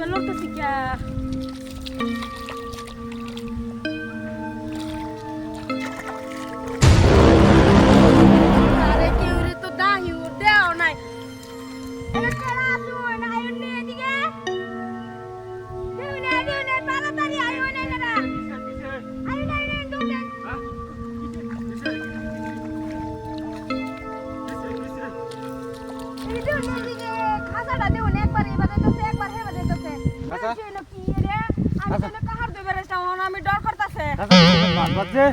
Μενού το. মাছ বাজছে।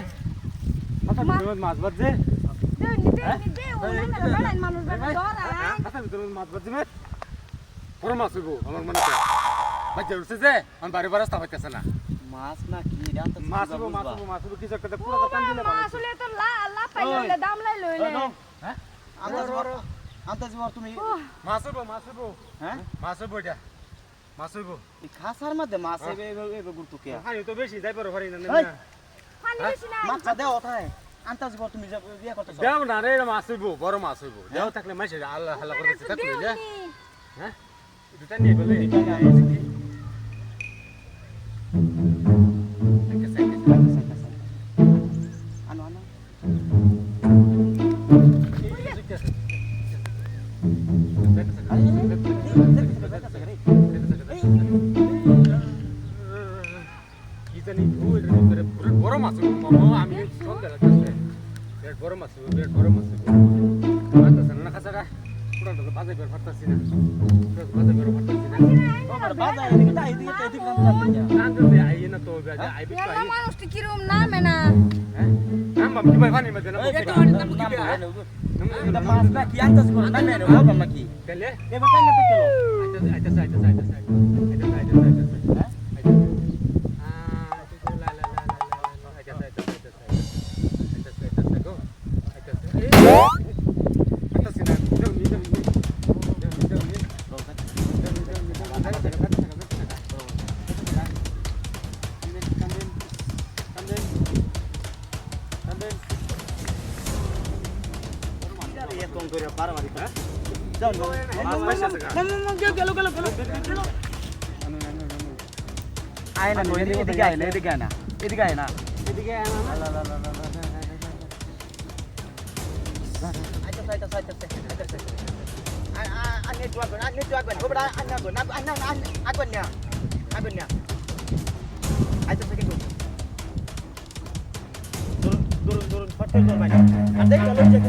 মাছ বাজছে। বেড়া মাছ বাজছে মে বড় মাছ হইব আমার মনে হয়। বাচ্চা উঠছে যে আমার বাড়ি বাড়ি রাস্তা পাইতেছে না। মাছ না কি এটা তো মাছ হইব মাছ হইব মাছ হইব কিছু একটা পুরো টান দিলে ভালো হইতো। তো লা লা পাইলে দাম লাই লইলে। হ্যাঁ? আন্দাজ মার আন্দাজ মার তুমি মাছ হইব মাছ হইব। হ্যাঁ? মাছ হইব এটা। মাছ হইব? এই খাসার মধ্যে মাছ এবে এবে গুরুত্ব কে হানি তো বেশি যাই পারো হারি না এই! বেশি নাই মাছটা দেও ওঠায়। আন্দাজ মার তুমি যে বিয়ে করতেছ। দেও না রে মাছ হইব বড় মাছ হইব। দেও থাকলে মাছ আল্লাহ হাল্লা করে থাকলে দেউনি হ্যাঁ? দুটা নিয়ে বলে। আনো আনো। আমি সন্দেহ লাগতেছে বিরাট বড় মাছ বিরাট বড় মাছ মাছ না খাসাটা পুরো তো বাজে বের ফাটতাছি না বাজে বের ফাটতাছি না বাবা বাজা এদিকে এদিকে এদিকে না নাম দিতে আই না তো বাজে আই বিট এলা আই মানুষটি কিরম নামে না হ্যাঁ নাম বাম কি ভাই ফানি মধ্যে না এই তো নাম নাম এটা মাছ না কি আন্দাজ করো না মেরে বলবা নাকি তেলে এবার তাই না তো চলো আইতা আইতা আইতা আইতা করে পারামারি হ্যাঁ যাও গেল গেল গেল গেল আয় না এদিকে এদিকে আয় না এদিকে আয় না এদিকে আয় না আচ্ছা আচ্ছা আচ্ছা আচ্ছা anh đi qua anh đi qua gần hôm nay anh gần anh anh anh anh anh gần nhà anh gần nhà anh sẽ cái gì turun turun turun hotel turun banyak ada kalau dia